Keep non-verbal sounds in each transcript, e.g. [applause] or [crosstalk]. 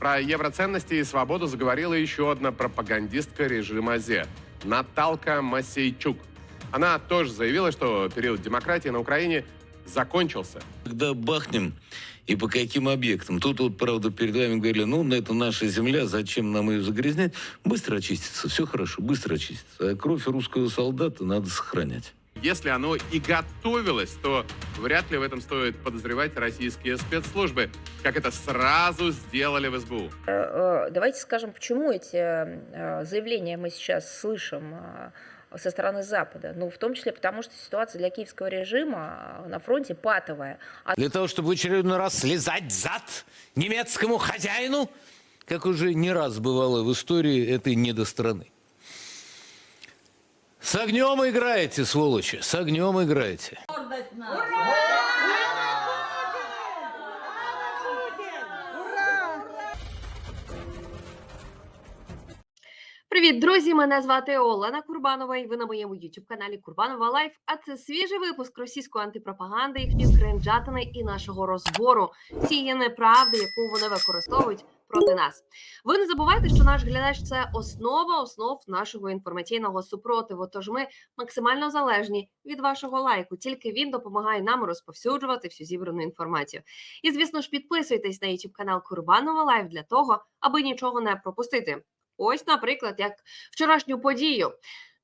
Про евроценности и свободу заговорила еще одна пропагандистка режима Зе – Наталка Масейчук. Она тоже заявила, что период демократии на Украине закончился. Когда бахнем и по каким объектам. Тут вот, правда, перед вами говорили, ну, это наша земля, зачем нам ее загрязнять? Быстро очистится, все хорошо, быстро очистится. А кровь русского солдата надо сохранять. Если оно и готовилось, то вряд ли в этом стоит подозревать российские спецслужбы, как это сразу сделали в СБУ. Э, э, Давайте скажем, почему эти э, заявления мы сейчас слышим со стороны Запада. Ну, в том числе потому, что ситуация для киевского режима на фронте патовая. А Для того, чтобы в очередной раз слезать зад немецкому хозяину, как уже не раз бывало в истории этой недостраны. С огнем играете, сволочи, с огнем играете. Привіт, друзі! Мене звати Олена Курбанова, і ви на моєму youtube каналі Курбанова Лайф. А це свіжий випуск російської антипропаганди, їхньої кринжатини і нашого розбору цієї неправди, яку вони використовують проти нас. Ви не забувайте, що наш глядач це основа основ нашого інформаційного супротиву. Тож ми максимально залежні від вашого лайку. Тільки він допомагає нам розповсюджувати всю зібрану інформацію. І звісно ж, підписуйтесь на youtube канал Курбанова Лайф для того, аби нічого не пропустити. Ось, наприклад, як вчорашню подію.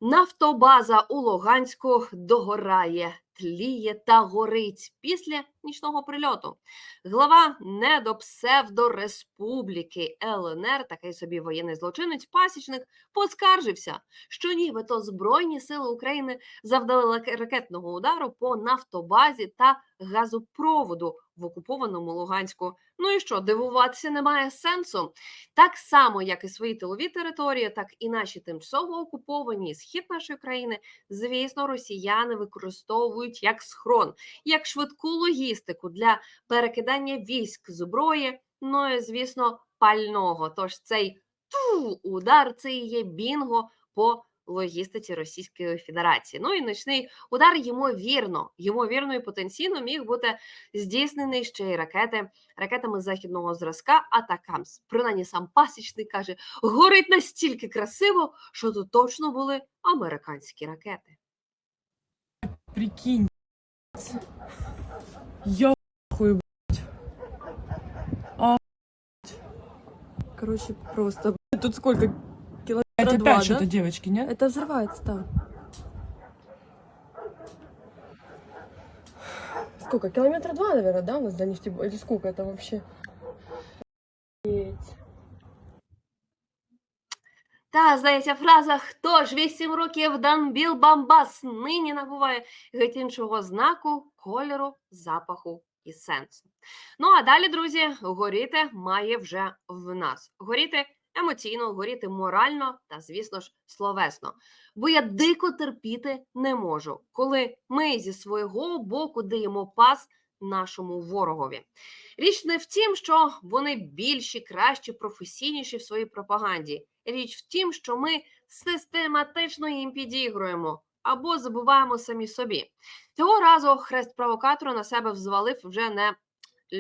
Нафтобаза у Луганську догорає, тліє та горить після нічного прильоту. Глава недопсевдореспубліки ЛНР, такий собі воєнний злочинець, пасічник, поскаржився, що нібито Збройні сили України завдали ракетного удару по нафтобазі та газопроводу в окупованому Луганську. Ну і що, дивуватися немає сенсу. Так само, як і свої тилові території, так і наші тимчасово окуповані схід нашої країни, звісно, росіяни використовують як схрон, як швидку логістику для перекидання військ зброї, ну і звісно, пального. Тож цей ту удар це і є бінго по логістиці Російської Федерації. Ну і ночний удар, ймовірно, ймовірно і потенційно міг бути здійснений ще й ракети ракетами західного зразка Атакамс. Принаймні сам пасічник каже, горить настільки красиво, що тут точно були американські ракети. Прикинь. Я хуй. А, Короче, просто. Тут сколько? Километра Это два, опять да? что-то, девочки, нет? Это взрывается там. Сколько? Километра два, наверное, да, у нас до нефти... Или сколько это вообще? Охуеть. Та, здається, фраза «Хто ж вісім років Данбіл Бамбас» нині набуває геть іншого знаку, кольору, запаху і сенсу. Ну а далі, друзі, горіти має вже в нас. Горіти емоційно, горіти морально та, звісно ж, словесно. Бо я дико терпіти не можу, коли ми зі свого боку даємо пас нашому ворогові. Річ не в тім, що вони більші, кращі, професійніші в своїй пропаганді. Річ в тім, що ми систематично їм підігруємо або забуваємо самі собі. Цього разу хрест провокатора на себе взвалив вже не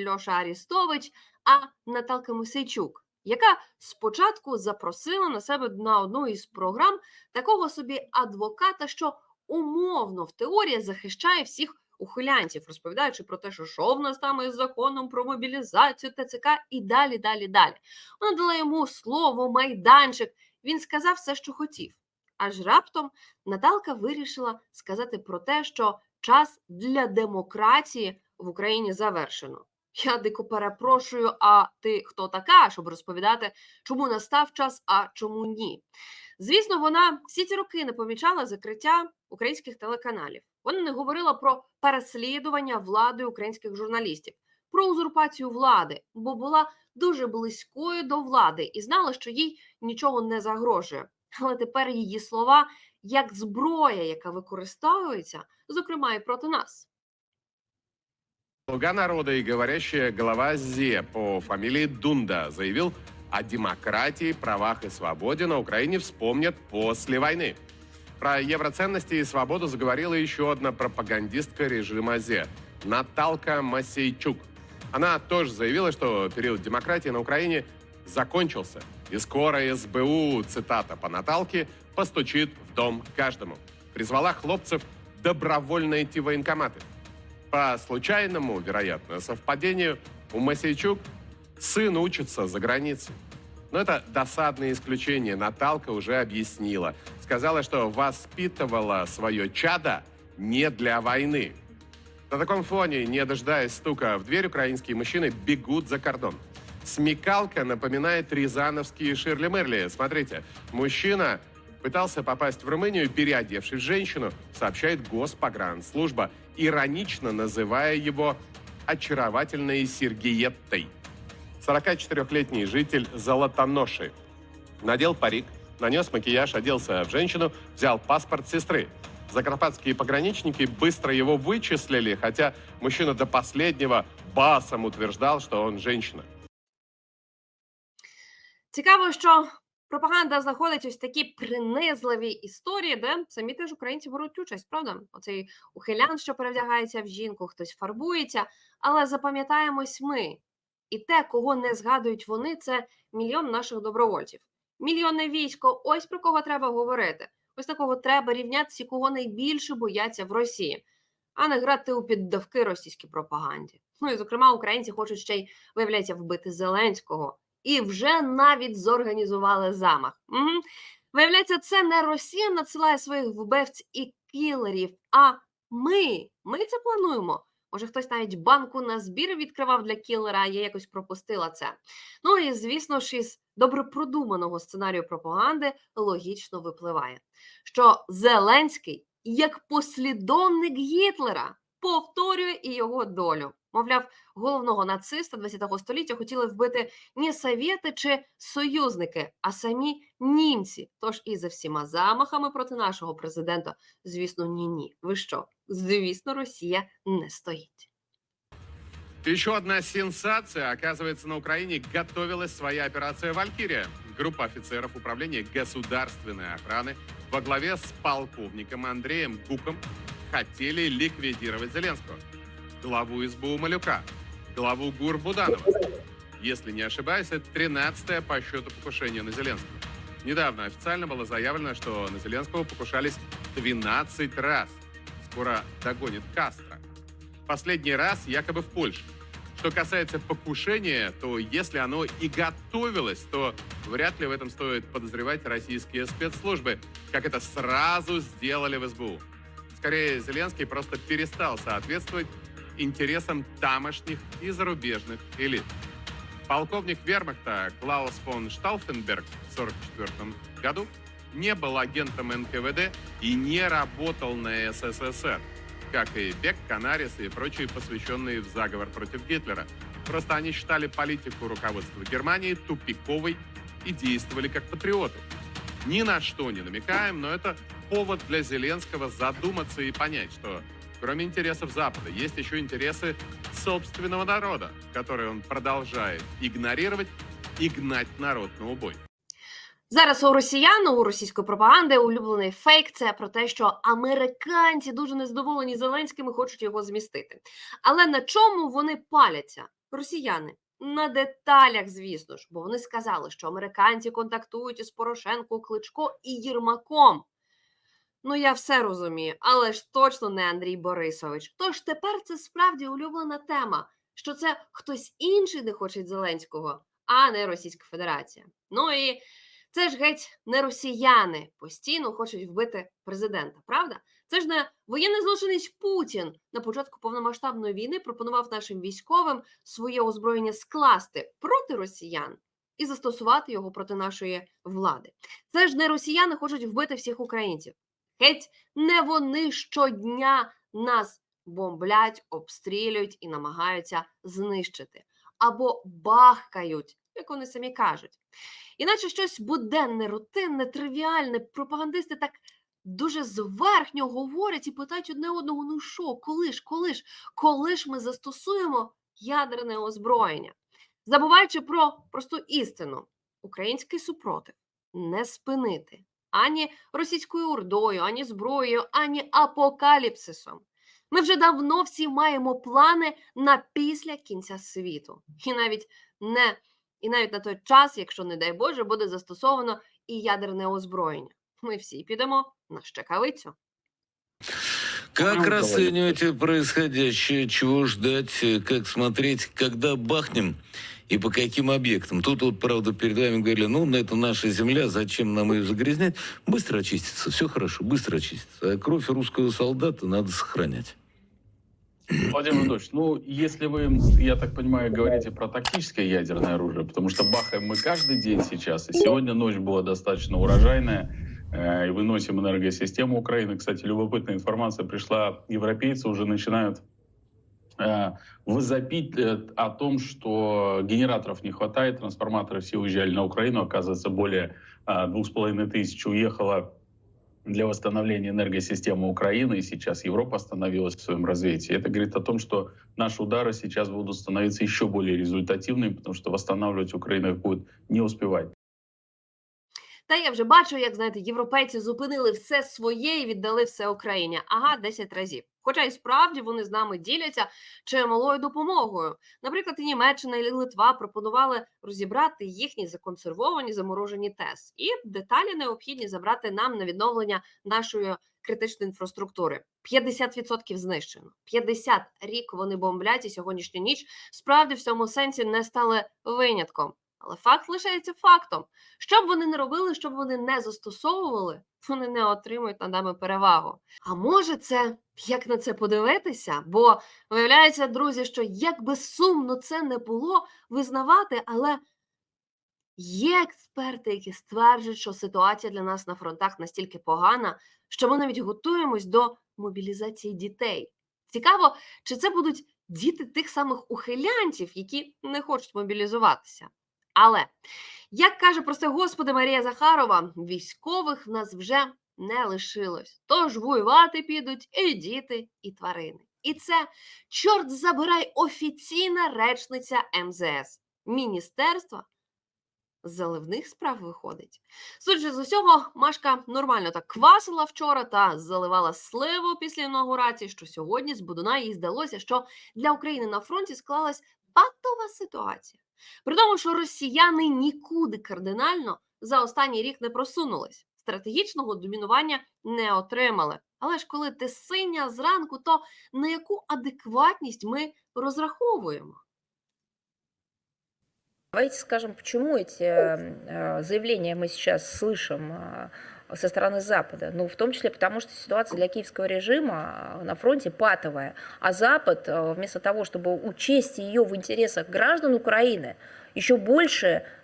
Льоша Арістович, а Наталка Мосейчук, яка спочатку запросила на себе на одну із програм такого собі адвоката, що умовно в теорії захищає всіх ухилянців, розповідаючи про те, що що в нас там із законом про мобілізацію ТЦК і далі, далі, далі. Вона дала йому слово, майданчик. Він сказав все, що хотів. Аж раптом Наталка вирішила сказати про те, що час для демократії в Україні завершено. Я дико перепрошую, а ти хто така, щоб розповідати, чому настав час, а чому ні? Звісно, вона всі ці роки не помічала закриття українських телеканалів. Вона не говорила про переслідування влади українських журналістів, про узурпацію влади, бо була дуже близькою до влади і знала, що їй нічого не загрожує. Але тепер її слова як зброя, яка використовується, зокрема і проти нас. Слуга народа и говорящая голова ЗЕ по фамилии Дунда заявил о демократии, правах и свободе на Украине вспомнят после войны. Про евроценности и свободу заговорила еще одна пропагандистка режима Зе – Наталка Масейчук. Она тоже заявила, что период демократии на Украине закончился. И скоро СБУ, цитата по Наталке, постучит в дом каждому. Призвала хлопцев добровольно идти в военкоматы. По случайному, вероятно, совпадению, у Масейчук сын учится за границей. Но это досадное исключение. Наталка уже объяснила. Сказала, что воспитывала свое чадо не для войны. На таком фоне, не дожидаясь стука в дверь, украинские мужчины бегут за кордон. Смекалка напоминает рязановские Ширли Мерли. Смотрите, мужчина пытался попасть в Румынию, переодевшись в женщину, сообщает Госпогранслужба, иронично называя его очаровательной Сергиеттой. 44-летний житель Золотоноши. Надел парик, нанес макияж, оделся в женщину, взял паспорт сестры. Закарпатские пограничники быстро его вычислили, хотя мужчина до последнего басом утверждал, что он женщина. Цікаво, що пропаганда знаходить ось такі принизливі історії, де самі теж українці беруть участь, правда? Оцей ухилян, що перевдягається в жінку, хтось фарбується. Але запам'ятаємось ми. І те, кого не згадують вони, це мільйон наших добровольців. Мільйонне військо, ось про кого треба говорити. Ось такого треба рівнятися, кого найбільше бояться в Росії, а не грати у піддавки російській пропаганді. Ну і зокрема, українці хочуть ще й виявляється вбити Зеленського і вже навіть зорганізували замах. Угу. Виявляється, це не Росія надсилає своїх вбивць і кілерів, а ми. Ми це плануємо. Може, хтось навіть банку на збір відкривав для кілера, а я якось пропустила це. Ну і звісно ж, із добре продуманого сценарію пропаганди логічно випливає, що Зеленський, як послідовник Гітлера, повторює і його долю. Мовляв, головного нациста ХХ століття хотіли вбити не совєти чи союзники, а самі німці. Тож і за всіма замахами проти нашого президента, звісно, ні, ні. Ви що? Звісно, Росія не стоїть. Еще одна сенсация. Оказывается, на Украине готовилась своя операция «Валькирия». Группа офицеров управления государственной охраны во главе с полковником Андреем Гуком хотели ликвидировать Зеленского. Главу СБУ Малюка, главу ГУР Буданова. Если не ошибаюсь, это 13 по счету покушение на Зеленского. Недавно официально было заявлено, что на Зеленского покушались 12 раз. Скоро догонит Кастро. Последний раз якобы в Польше. Что касается покушения, то если оно и готовилось, то вряд ли в этом стоит подозревать российские спецслужбы, как это сразу сделали в СБУ. Скорее, Зеленский просто перестал соответствовать интересам тамошних и зарубежных элит. Полковник вермахта Клаус фон Штауфенберг в 1944 году не был агентом НКВД и не работал на СССР, как и Бек, Канарис и прочие посвященные в заговор против Гитлера. Просто они считали политику руководства Германии тупиковой и действовали как патриоты. Ни на что не намекаем, но это повод для Зеленского задуматься и понять, что кроме интересов Запада есть еще интересы собственного народа, которые он продолжает игнорировать и гнать народ на убой. Зараз у росіян, у російської пропаганди улюблений фейк це про те, що американці дуже незадоволені Зеленським і хочуть його змістити. Але на чому вони паляться? Росіяни. На деталях, звісно ж, бо вони сказали, що американці контактують із Порошенко, Кличко і Єрмаком. Ну, я все розумію, але ж точно не Андрій Борисович. Тож тепер це справді улюблена тема, що це хтось інший не хоче Зеленського, а не Російська Федерація. Ну і це ж геть не росіяни постійно хочуть вбити президента, правда? Це ж не воєнний злочинець Путін на початку повномасштабної війни пропонував нашим військовим своє озброєння скласти проти росіян і застосувати його проти нашої влади. Це ж не росіяни хочуть вбити всіх українців. Геть не вони щодня нас бомблять, обстрілюють і намагаються знищити. Або бахкають, як вони самі кажуть. Іначе щось буденне, рутинне, тривіальне, пропагандисти так дуже зверхньо говорять і питають одне одного: ну що, коли ж, коли ж, коли ж ми застосуємо ядерне озброєння, забуваючи про просту істину: український супротив не спинити ані російською урдою, ані зброєю, ані апокаліпсисом. Ми вже давно всі маємо плани на після кінця світу, і навіть не і навіть на той час, якщо, не дай Боже, буде застосовано і ядерне озброєння. Ми всі підемо на щекавицю. Как Прям расцениваете происходящее? Чего ждать? Как смотреть, когда бахнем? И по каким объектам? Тут вот, правда, перед вами говорили, ну, это наша земля, зачем нам ее загрязнять? Быстро очистится, все хорошо, быстро очистится. А кровь русского солдата надо сохранять. Владимир [clears throat] Владимирович, ну, если вы, я так понимаю, говорите про тактическое ядерное оружие, потому что бахаем мы каждый день сейчас, и сегодня ночь была достаточно урожайная, э, и выносим энергосистему Украины. Кстати, любопытная информация пришла, европейцы уже начинают возопить э, о том, что генераторов не хватает, трансформаторы все уезжали на Украину, оказывается, более э, двух с половиной тысяч уехало для восстановления энергосистемы Украины, и сейчас Европа остановилась в своем развитии. Это говорит о том, что наши удары сейчас будут становиться еще более результативными, потому что восстанавливать Украина будет не успевать. Та я вже бачу, як знаєте, європейці зупинили все своє і віддали все Україні. Ага, 10 разів. Хоча і справді вони з нами діляться чималою допомогою. Наприклад, і Німеччина і Литва пропонували розібрати їхні законсервовані заморожені ТЕС і деталі необхідні забрати нам на відновлення нашої критичної інфраструктури. 50% знищено. 50 рік вони бомблять, і сьогоднішня ніч справді в цьому сенсі не стали винятком. Але факт лишається фактом. Що б вони не робили, що б вони не застосовували, вони не отримують над нами перевагу. А може, це як на це подивитися? Бо виявляється, друзі, що як би сумно це не було визнавати, але є експерти, які стверджують, що ситуація для нас на фронтах настільки погана, що ми навіть готуємось до мобілізації дітей. Цікаво, чи це будуть діти тих самих ухилянтів, які не хочуть мобілізуватися. Але як каже просте господи Марія Захарова, військових в нас вже не лишилось. Тож воювати підуть і діти, і тварини. І це, чорт забирай, офіційна речниця МЗС Міністерства заливних справ виходить. Судячи з усього, Машка нормально так квасила вчора та заливала сливу після інаугурації, що сьогодні з Будуна їй здалося, що для України на фронті склалась патова ситуація. При тому, що росіяни нікуди кардинально за останній рік не просунулись, стратегічного домінування не отримали. Але ж коли ти синя зранку, то на яку адекватність ми розраховуємо? Давайте скажем, почему эти э, заявления мы сейчас слышим э, со стороны Запада. Ну, в том числе потому, что ситуация для киевского режима э, на фронте патовая. А Запад, э, вместо того, чтобы учесть ее в интересах граждан Украины, еще больше, а,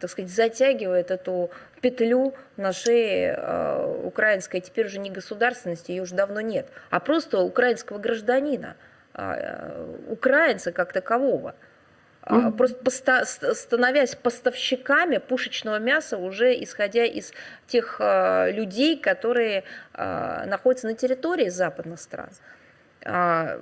так сказать, затягивает эту петлю на шее э, украинской, теперь уже не государственности, ее уже давно нет, а просто украинского гражданина, а, украинца как такового. А, Мгм. Просто поста- ст- становясь поставщиками пушечного мяса, уже исходя из тех а, людей, которые а, находятся на территории западных стран. А,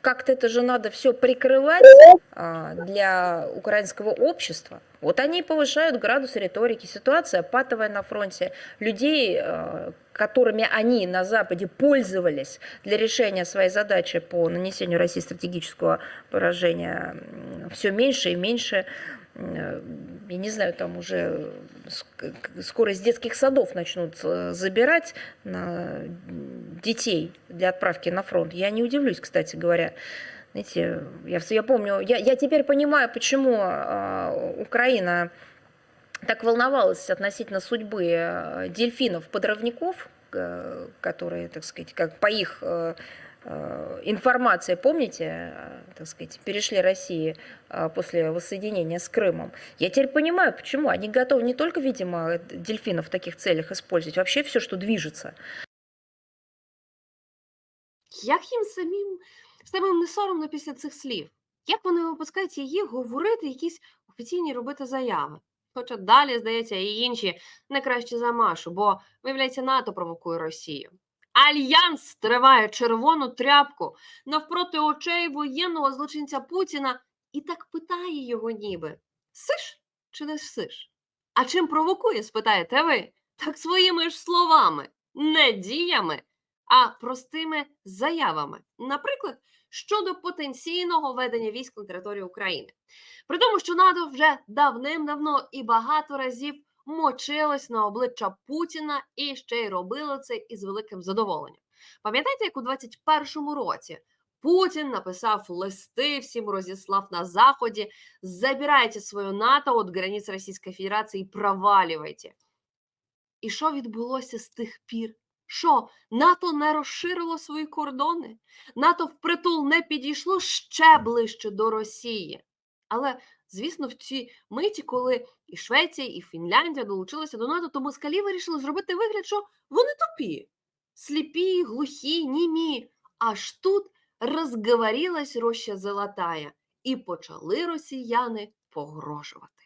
Как-то это же надо все прикрывать а, для украинского общества. Вот они повышают градус риторики. Ситуация патовая на фронте. Людей, а, которыми они на Западе пользовались для решения своей задачи по нанесению России стратегического поражения, все меньше и меньше. М, Я не знаю, там уже скоро из детских садов начнут э, забирать на детей для отправки на фронт. Я не удивлюсь, кстати говоря. Знаете, я, вс- я помню, я, я теперь понимаю, почему а, Украина так волновалась относительно судьбы э, дельфинов-подрывников, э, которые, так сказать, как по их э, э, информации, помните, э, так сказать, перешли России э, после воссоединения с Крымом. Я теперь понимаю, почему. Они готовы не только, видимо, дельфинов в таких целях использовать, вообще все, что движется. Як їм самим, самим не соромно після цих слів? Як вони випускають її говорити якісь офіційні робити заяви? Хоча далі, здається, і інші не краще за Машу, бо, виявляється, НАТО провокує Росію. Альянс триває червону тряпку навпроти очей воєнного злочинця Путіна і так питає його ніби: сиш чи не сиш? А чим провокує, спитаєте ви? Так своїми ж словами, не діями, а простими заявами. Наприклад, щодо потенційного ведення військ на територію України. При тому, що НАТО вже давним-давно і багато разів мочилось на обличчя Путіна і ще й робило це із великим задоволенням. Пам'ятаєте, як у 21-му році Путін написав листи, всім розіслав на Заході, забирайте свою НАТО від границь Російської Федерації і провалювайте. І що відбулося з тих пір? Що НАТО не розширило свої кордони? НАТО впритул не підійшло ще ближче до Росії. Але, звісно, в цій миті, коли і Швеція, і Фінляндія долучилися до НАТО, то москалі вирішили зробити вигляд, що вони тупі, сліпі, глухі, німі. Аж тут розговорилась роща золотая, і почали росіяни погрожувати.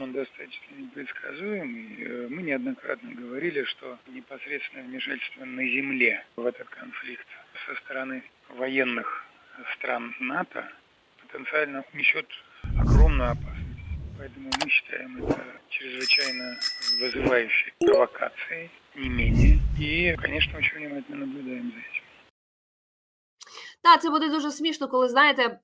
Он достаточно непредсказуемый. Э, Мы неоднократно говорили, что непосредственное вмешательство на земле в этот конфликт со стороны военных стран НАТО потенциально несет огромную опасность. Поэтому мы считаем это чрезвычайно вызывающей провокацией, не менее. И, конечно, очень внимательно наблюдаем за этим. Та це буде дуже смішно, коли знаєте,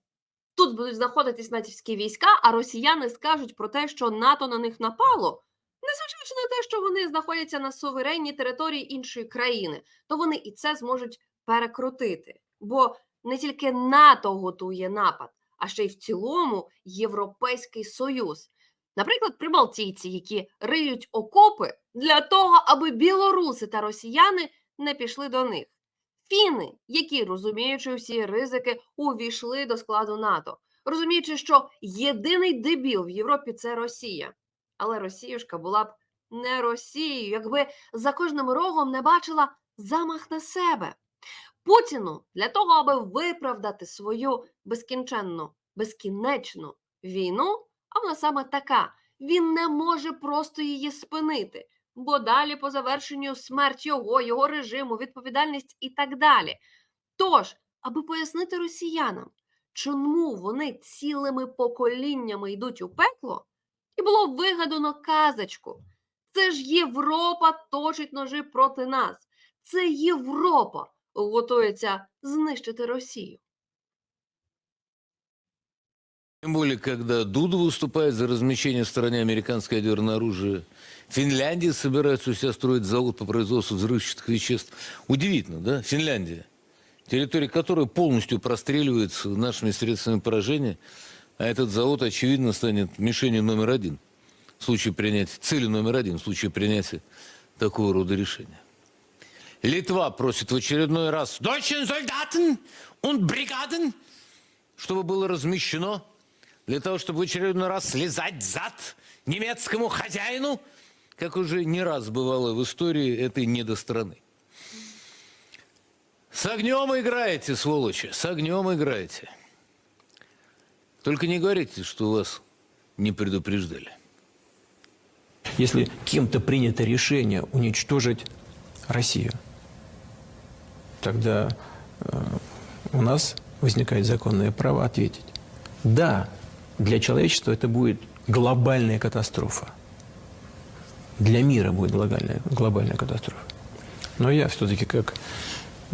тут будуть знаходитись натівські війська, а росіяни скажуть про те, що НАТО на них напало, незважаючи на те, що вони знаходяться на суверенній території іншої країни, то вони і це зможуть перекрутити. Бо не тільки НАТО готує напад, а ще й в цілому Європейський Союз. Наприклад, прибалтійці, які риють окопи для того, аби білоруси та росіяни не пішли до них. Фіни, які, розуміючи всі ризики, увійшли до складу НАТО, розуміючи, що єдиний дебіл в Європі це Росія. Але Росіюшка була б не Росією, якби за кожним рогом не бачила замах на себе. Путіну для того, аби виправдати свою безкінченну, безкінечну війну, а вона саме така, він не може просто її спинити бо далі по завершенню смерть його, його режиму, відповідальність і так далі. Тож, аби пояснити росіянам, чому вони цілими поколіннями йдуть у пекло, і було вигадано казочку. Це ж Європа точить ножи проти нас. Це Європа готується знищити Росію. Тем более, когда Дуда выступает за размещение в стране американского ядерного оружия. Финляндия собирается у себя строить завод по производству взрывчатых веществ. Удивительно, да? Финляндия. Территория которой полностью простреливается нашими средствами поражения. А этот завод, очевидно, станет мишенью номер один в случае принятия, целью номер один в случае принятия такого рода решения. Литва просит в очередной раз «Deutschen Soldaten und Brigaden», чтобы было размещено для того, чтобы в очередной раз слезать зад немецкому хозяину, как уже не раз бывало в истории этой недостраны. С огнем играете, сволочи, с огнем играете. Только не говорите, что вас не предупреждали. если кем-то принято решение уничтожить Россию, тогда э, у нас возникает законное право ответить. Да, для человечества это будет глобальная катастрофа. Для мира будет глобальная, глобальная катастрофа. Но я все-таки как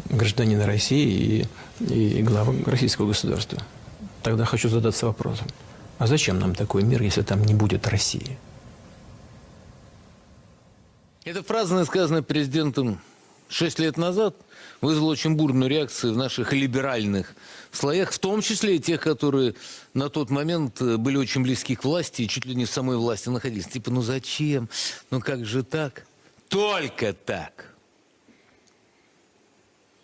гражданин России и, и глава российского государства, тогда хочу задаться вопросом, а зачем нам такой мир, если там не будет России? Эта фраза, сказанная президентом шесть лет назад, вызвала очень бурную реакцию в наших либеральных слоях, в том числе и тех, которые на тот момент э, были очень близки к власти и чуть ли не в самой власти находились. Типа, ну зачем? Ну как же так? Только так.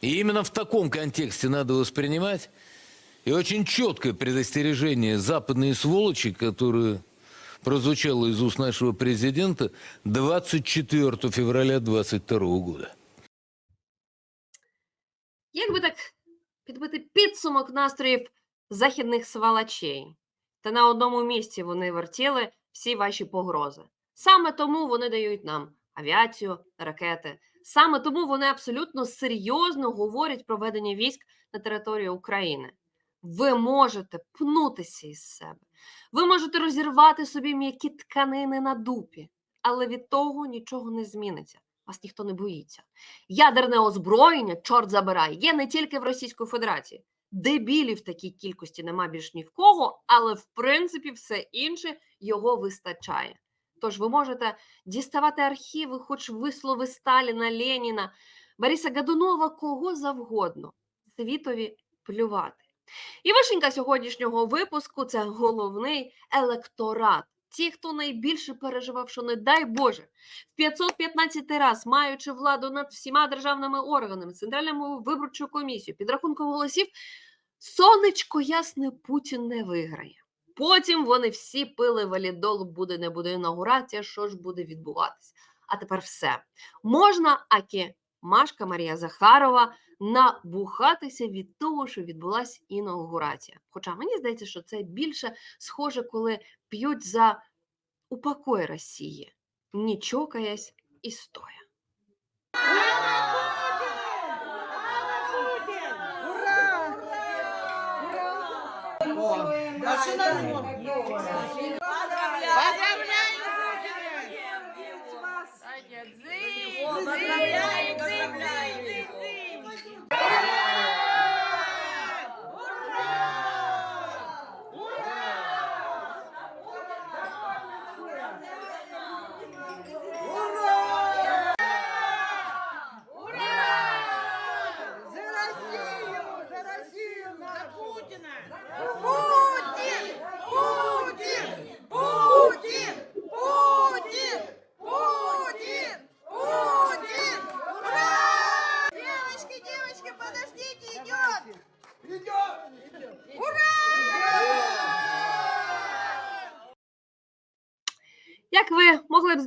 И именно в таком контексте надо воспринимать и очень четкое предостережение западные сволочи, которые прозвучало из уст нашего президента 24 февраля 2022 года. Як би так підбити підсумок настроїв західних свалачей? Та на одному місці вони вертіли всі ваші погрози. Саме тому вони дають нам авіацію, ракети. Саме тому вони абсолютно серйозно говорять про ведення військ на території України. Ви можете пнутися із себе. Ви можете розірвати собі м'які тканини на дупі, але від того нічого не зміниться. Вас ніхто не боїться. Ядерне озброєння, чорт забирай, є не тільки в Російської Федерації. дебілів в такій кількості нема більш ні в кого, але в принципі все інше його вистачає. Тож ви можете діставати архіви, хоч вислови Сталіна, Леніна, Бориса Годунова, кого завгодно. Світові плювати. І вишенька сьогоднішнього випуску це головний електорат. Ті, хто найбільше переживав, що не дай Боже, в 515 раз, маючи владу над всіма державними органами, центральною виборчою комісією, підрахунком голосів, сонечко ясне Путін не виграє. Потім вони всі пили валідол, буде не буде інаугурація, що ж буде відбуватися. А тепер все. Можна, аки Машка Марія Захарова, набухатися від того, що відбулася інаугурація. Хоча мені здається, що це більше схоже, коли п'ють за упокой Росії, не чокаясь і стоя. Як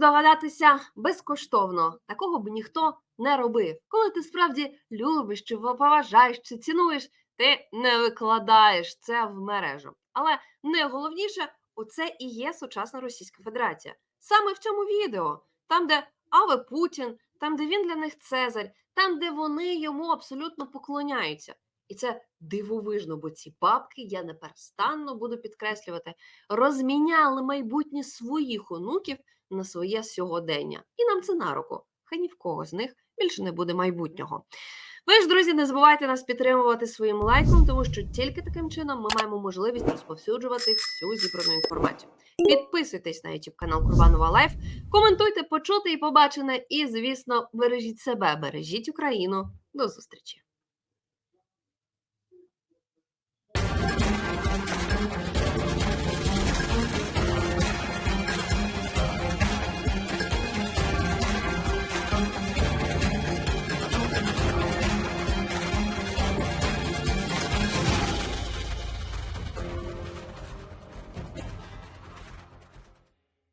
здогадатися, безкоштовно такого б ніхто не робив. Коли ти справді любиш чи поважаєш, чи цінуєш, ти не викладаєш це в мережу. Але найголовніше, оце і є сучасна Російська Федерація. Саме в цьому відео, там, де Аве Путін, там, де він для них Цезарь, там, де вони йому абсолютно поклоняються. І це дивовижно, бо ці бабки, я неперестанно буду підкреслювати, розміняли майбутнє своїх онуків на своє сьогодення. І нам це на руку. Хай ні в кого з них більше не буде майбутнього. Ви ж, друзі, не забувайте нас підтримувати своїм лайком, тому що тільки таким чином ми маємо можливість розповсюджувати всю зібрану інформацію. Підписуйтесь на YouTube канал Курбанова Лайф, коментуйте, почути і побачене. І, звісно, бережіть себе, бережіть Україну. До зустрічі!